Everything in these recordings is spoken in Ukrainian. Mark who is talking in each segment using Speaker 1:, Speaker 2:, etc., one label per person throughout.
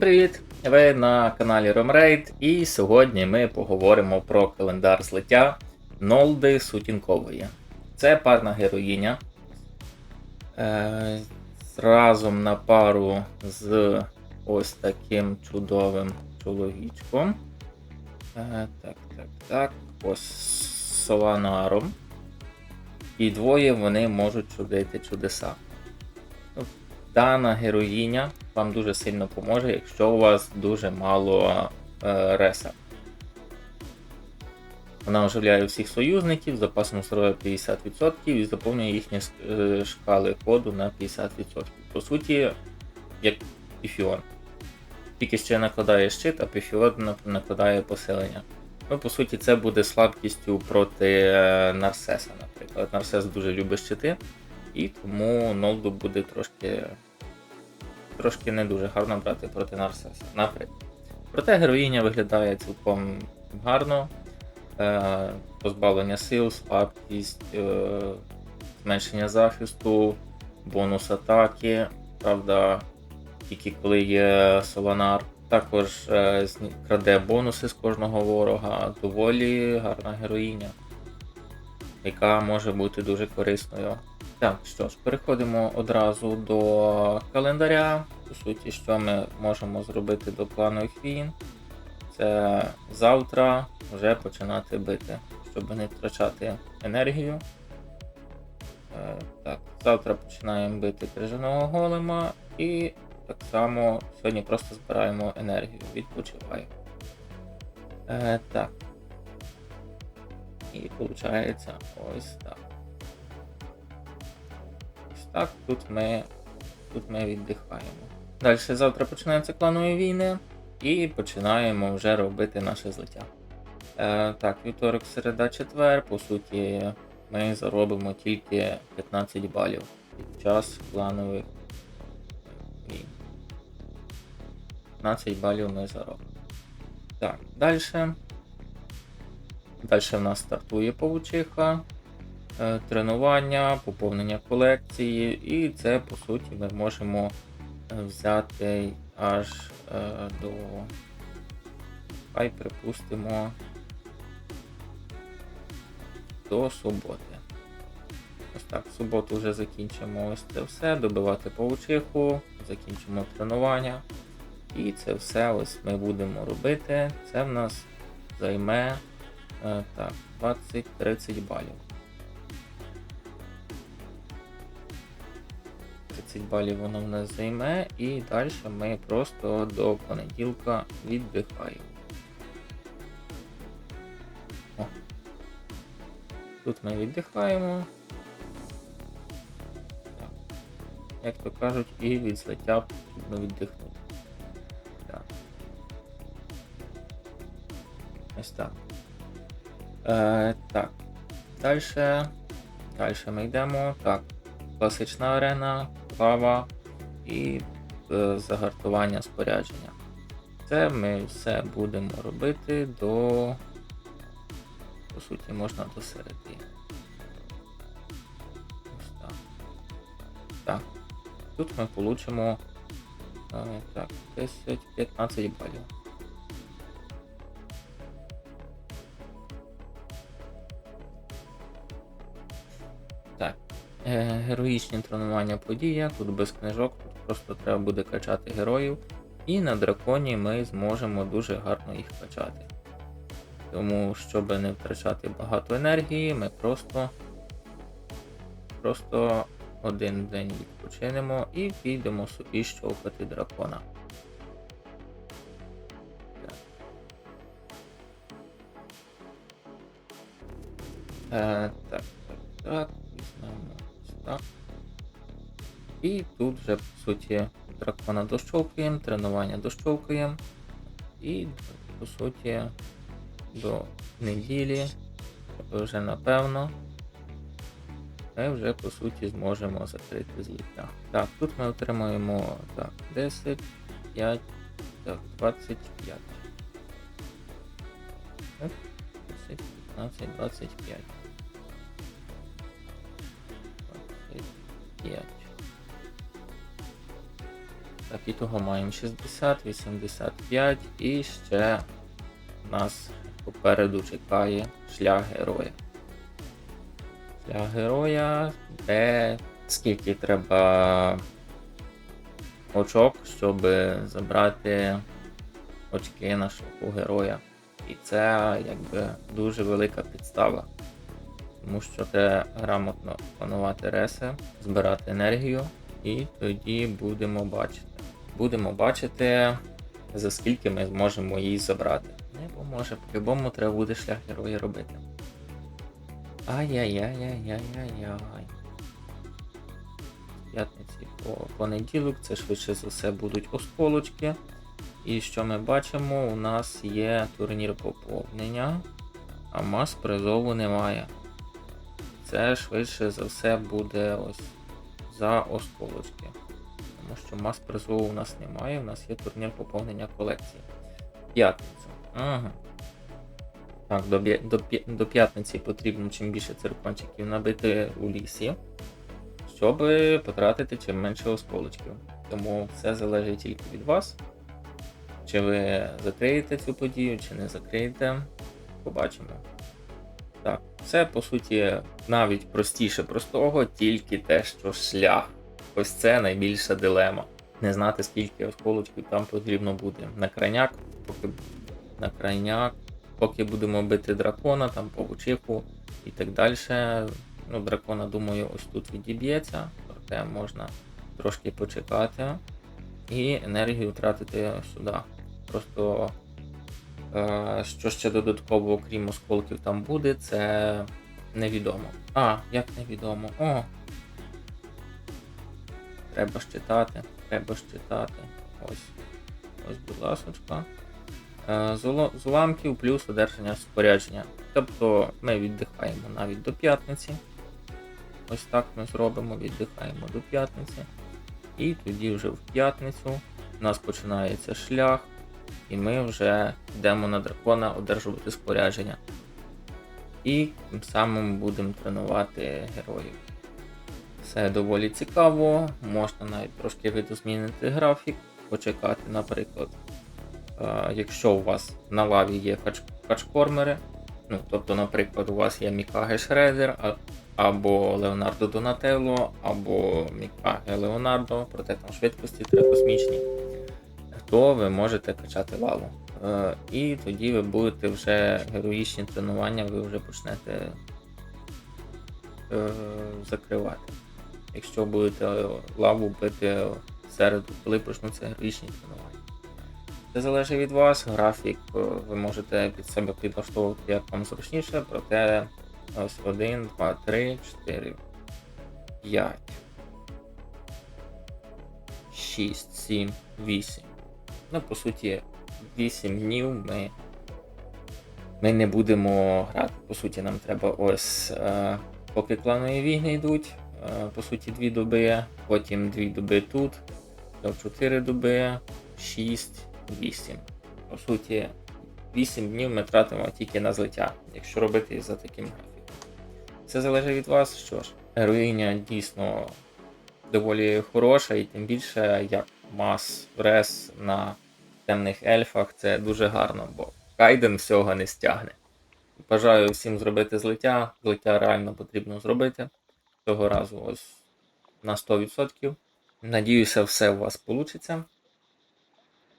Speaker 1: привіт! Ви на каналі Ромрейд, і сьогодні ми поговоримо про календар злиття Нолди Сутінкової. Це парна героїня. Е, разом на пару з ось таким чудовим чоловічком. Е, так, так, так. Ось Соланаром. І двоє вони можуть чудити чудеса. Дана героїня вам дуже сильно поможе, якщо у вас дуже мало е, реса. Вона оживляє всіх союзників, запасом здоров'я 50% і заповнює їхні е, шкали коду на 50%. По суті, як Піфіон. Тільки ще накладає щит, а Піфіон накладає поселення. Ну, по суті, це буде слабкістю проти е, Нарсеса, наприклад. Нарсес дуже любить щити, і тому Нолду буде трошки трошки не дуже гарно брати проти Нарсеса, наприклад. Проте героїня виглядає цілком гарно. Е, позбавлення сил, слабкість, е, зменшення захисту, бонус атаки. Правда, тільки коли є Соланар. Також е, краде бонуси з кожного ворога. Доволі гарна героїня, яка може бути дуже корисною. Так, що ж, переходимо одразу до календаря. По суті, що ми можемо зробити до планових війн. Це завтра вже починати бити, щоб не втрачати енергію. Е, так, Завтра починаємо бити крижаного голема і так само сьогодні просто збираємо енергію, відпочиваємо. Е, Так. І виходить ось так. Так, тут ми тут ми віддихаємо. Далі завтра починаються кланові війни і починаємо вже робити наше злиття. Е, Так, вівторок, середа, четвер, по суті, ми заробимо тільки 15 балів під час кланових війн. 15 балів ми заробимо. Так, далі. Далі в нас стартує павучиха, тренування, поповнення колекції, і це, по суті, ми можемо е, взяти аж е, до. Хай припустимо до суботи. Ось так, в суботу вже закінчимо ось це все, добивати паучиху, закінчимо тренування. І це все ось ми будемо робити. Це в нас займе е, так, 20-30 балів. 30 балів воно в нас займе, і далі ми просто до понеділка віддихаємо. О. Тут ми віддихаємо. Як то кажуть, і від злиття потрібно віддихнути. Так. Ось так. Е, Так. Далі. Далі ми йдемо. Так. Класична арена, лава і е, загартування спорядження. Це ми все будемо робити до, по суті, можна до середи. Ось так. Так. Тут ми получимо е, так, 10-15 балів. Героїчні тренування подія, тут без книжок, тут просто треба буде качати героїв. І на драконі ми зможемо дуже гарно їх качати. Тому, щоб не втрачати багато енергії, ми просто просто один день відпочинемо і підемо собі щовкати дракона. Так. Е, так, так, так, І тут вже, по суті, дракона дощовкуємо, тренування дощовкуємо. І, по суті, до неділі, вже напевно, ми вже по суті зможемо закрити злиття. Так, тут ми отримаємо так, 10, 5, так, 25. Так, 10, 15, 25. 25. Так, і того маємо 60, 85 і ще нас попереду чекає шлях героя. Шлях героя, де скільки треба очок, щоб забрати очки нашого героя. І це якби дуже велика підстава. Тому що треба грамотно планувати реси, збирати енергію, і тоді будемо бачити. Будемо бачити, за скільки ми зможемо її забрати. Не поможе, по-любому треба буде шлях героя робити. Ай-яй-яй-яй-яй-яй-яй. П'ятниці по понеділок, це швидше за все будуть осколочки. І що ми бачимо, у нас є турнір поповнення, а мас призову немає. Це швидше за все буде ось за осколочки. Тому що мас призову у нас немає, у нас є турнір поповнення колекції. П'ятницю. Ага. Так, до, до, до п'ятниці потрібно чим більше циркончиків набити у лісі, щоб потратити чим менше осколочків. Тому все залежить тільки від вас. Чи ви закриєте цю подію, чи не закриєте, побачимо. Так, все по суті навіть простіше простого, тільки те, що шлях. Ось це найбільша дилема. Не знати, скільки осколочків там потрібно буде. На крайняк, поки на крайняк, поки будемо бити дракона, там павучиху і так далі. Ну, дракона, думаю, ось тут відіб'ється, проте можна трошки почекати і енергію тратити сюди. Просто е, що ще додатково, окрім осколків, там буде, це невідомо. А, як невідомо. О! Треба ж читати, треба ж читати. Ось. Ось, будь ласочка. Е, з уламків плюс одержання спорядження. Тобто ми віддихаємо навіть до п'ятниці. Ось так ми зробимо, віддихаємо до п'ятниці. І тоді вже в п'ятницю у нас починається шлях, і ми вже йдемо на дракона одержувати спорядження. І тим самим будемо тренувати героїв. Все доволі цікаво, можна навіть трошки видозмінити графік, почекати, наприклад, е, якщо у вас на лаві є хачкормери, ну, тобто, наприклад, у вас є Мікаге Шредер, або Леонардо Донателло, або Мікаге Леонардо, проте там швидкості треба космічні, то ви можете качати лаву. Е, І тоді ви будете вже героїчні тренування, ви вже почнете е, закривати. Якщо будете лаву бити в середу, коли почнуться героїчні тренування. Це залежить від вас, графік е, ви можете під себе підлаштовувати як вам зручніше, проте ось 1, 2, 3, 4, 5, 6, 7, 8. Ну, по суті, 8 днів ми, ми не будемо грати. По суті, нам треба ось, е, поки кланові війни йдуть, е, по суті, 2 доби, потім 2 доби тут, 4 доби, 6, 8. По суті, 8 днів ми тратимо тільки на злиття, якщо робити за таким графіком. Це залежить від вас, що ж, героїня дійсно доволі хороша, і тим більше як мас рес на темних ельфах це дуже гарно, бо Кайден всього не стягне. Бажаю всім зробити злиття. Злиття реально потрібно зробити. Цього разу ось на 100%. Надіюся, все у вас вийде.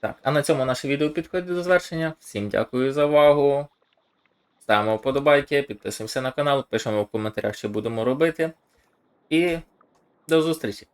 Speaker 1: Так, а на цьому наше відео підходить до завершення. Всім дякую за увагу. Ставимо вподобайки, підписуємося на канал, пишемо в коментарях, що будемо робити. І до зустрічі!